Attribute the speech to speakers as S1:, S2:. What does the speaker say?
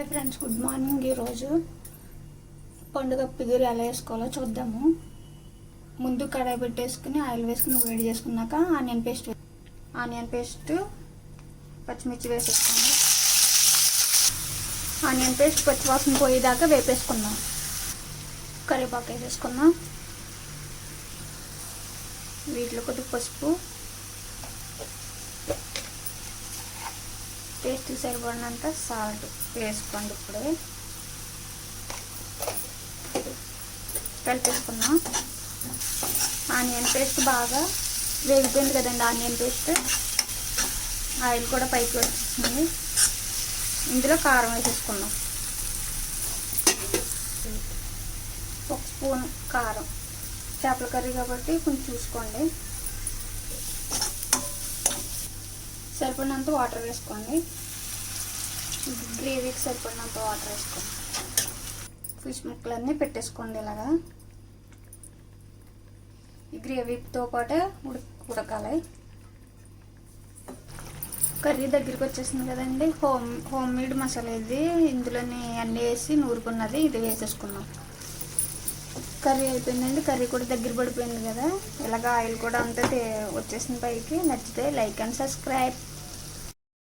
S1: Hi friends good morning ఈరోజు. పండుగ పిగురు ఎలా వేసుకోవాలో చూద్దాము. ముందు కడాయి పెట్టేసుకుని ఆయిల్ వేసుకుని వేడి చేసుకున్నాక ఆనియన్ పేస్ట్ ఆనియన్ పేస్ట్ పచ్చిమిర్చి వేసేసుకోండి ఆనియన్ పేస్ట్ పచ్చివాసన పోయేదాకా వేపేసుకున్నాం కరివేపాకు వేసేసుకున్నాం వీటిలో కొద్దిగా పసుపు టేస్ట్ సరిపడినంత సాల్ట్ వేసుకోండి ఇప్పుడే. కలిపేసుకున్నాం. ఆనియన్ పేస్ట్ బాగా వేగిపోయింది కదండి ఆనియన్ పేస్ట్. ఆయిల్ కూడా పైకి వచ్చేసింది. ఇందులో కారం వేసేసుకున్నాం ఒక స్పూన్ కారం. చేపల కర్రీ కాబట్టి కొంచెం చూసుకోండి. సరిపడినంత వాటర్ వేసుకోండి. గ్రేవీకి సరిపడినంత వాటర్ వేసుకోండి. ఫిష్ ముక్కలన్నీ పెట్టేసుకోండి ఇలాగా. ఈ గ్రేవీతో పాటే ఉడి ఉడకాలి. కర్రీ దగ్గరికి వచ్చేసింది కదండి. హోమ్ హోమ్ మేడ్ మసాలా ఇది. ఇందులోని అన్నీ వేసి నూరుకున్నది ఇది వేసేసుకున్నాం కర్రీ అయిపోయిందండి. కర్రీ కూడా దగ్గర పడిపోయింది కదా. ఇలాగ ఆయిల్ కూడా అంతా వచ్చేసిన పైకి. నచ్చితే లైక్ అండ్ సబ్స్క్రైబ్.